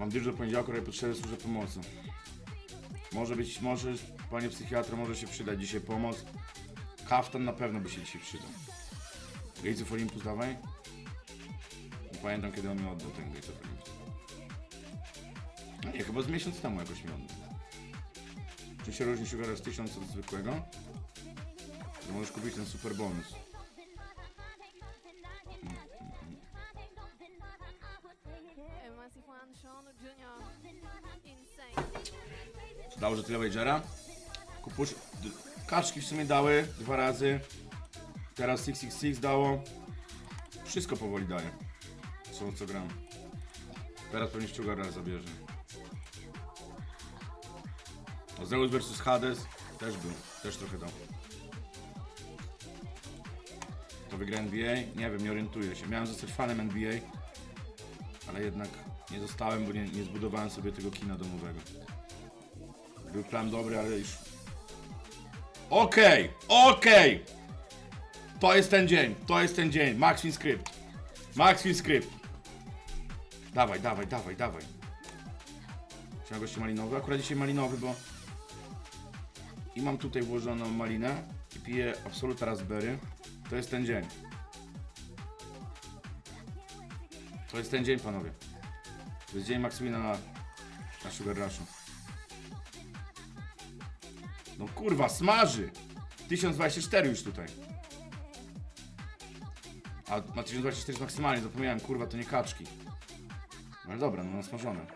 Odbierz do poniedziałku, ale potrzebuje służę pomocy. Może być, może, panie psychiatra, może się przydać dzisiaj pomoc. Kaftan na pewno by się dzisiaj przydał. Of Olympus dawaj. Nie pamiętam kiedy on mi oddał ten of Olympus. No nie, chyba z miesiąc temu jakoś mi oddał. Czy się różni Sugar z 1000 od zwykłego? To możesz kupić ten super bonus. Dało, że tyle wagera. Kupusz... Kaczki w sumie dały dwa razy. Teraz 666 dało. Wszystko powoli daje. Co, co gram. Teraz pewnie Sugar raz zabierze. O, Zeus vs Hades też był. Też trochę dał. To wygra NBA? Nie wiem, nie orientuję się. Miałem zostać fanem NBA, ale jednak nie zostałem, bo nie, nie zbudowałem sobie tego kina domowego. Był plan dobry, ale już... Okej, okej! To jest ten dzień, to jest ten dzień. Maxwin Script. Maxwin Script. Dawaj, dawaj, dawaj, dawaj. Chciałem gości malinowy. Akurat dzisiaj malinowy, bo... I mam tutaj włożoną malinę i piję absoluta raspberry. To jest ten dzień. To jest ten dzień, panowie. To jest dzień Maxwina na, na Sugar Rushu. No kurwa, smaży! 1024 już tutaj. A na 1024 jest maksymalnie, zapomniałem, kurwa, to nie kaczki. No ale dobra, no nasmażone.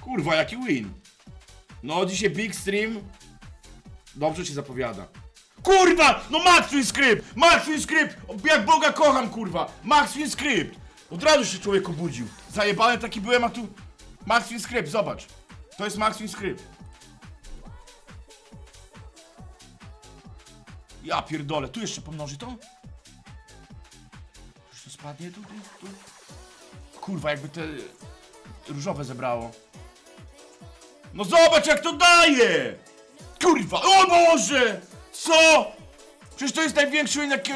Kurwa, jaki win! No dzisiaj Big Stream dobrze się zapowiada. Kurwa! No Maxwin Script! Maxwin Script! Jak Boga kocham, kurwa! Maxwin Script! Od razu się człowiek obudził. Zajebany taki byłem, a tu... Maxwin Script, zobacz. To jest Maxwin Script. Ja pierdolę, tu jeszcze pomnoży to? Już to spadnie tu, tu, tu. Kurwa, jakby te różowe zebrało. No zobacz jak to daje! Kurwa, o Boże! Co? Przecież to jest największy win, jaki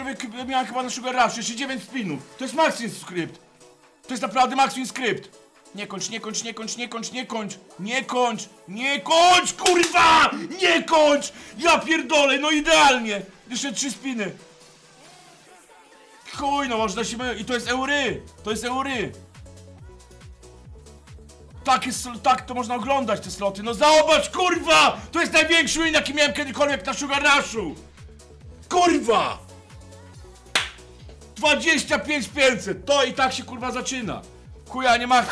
miałem chyba na Sugar Rush, jeszcze 9 spinów. To jest Maxim Script. To jest naprawdę Maxim Script. Nie kończ, nie kończ, nie kończ, nie kończ, nie kończ, nie kończ, nie kończ, kurwa! Nie kończ! Ja pierdolę, no idealnie! Jeszcze trzy spiny. Chuj, no można się... I to jest eury! To jest eury! Tak jest, tak to można oglądać te sloty. No zobacz, kurwa! To jest największy win, jaki miałem kiedykolwiek na Sugar Rushu! Kurwa! 25 500! To i tak się kurwa zaczyna! Chuja nie ma...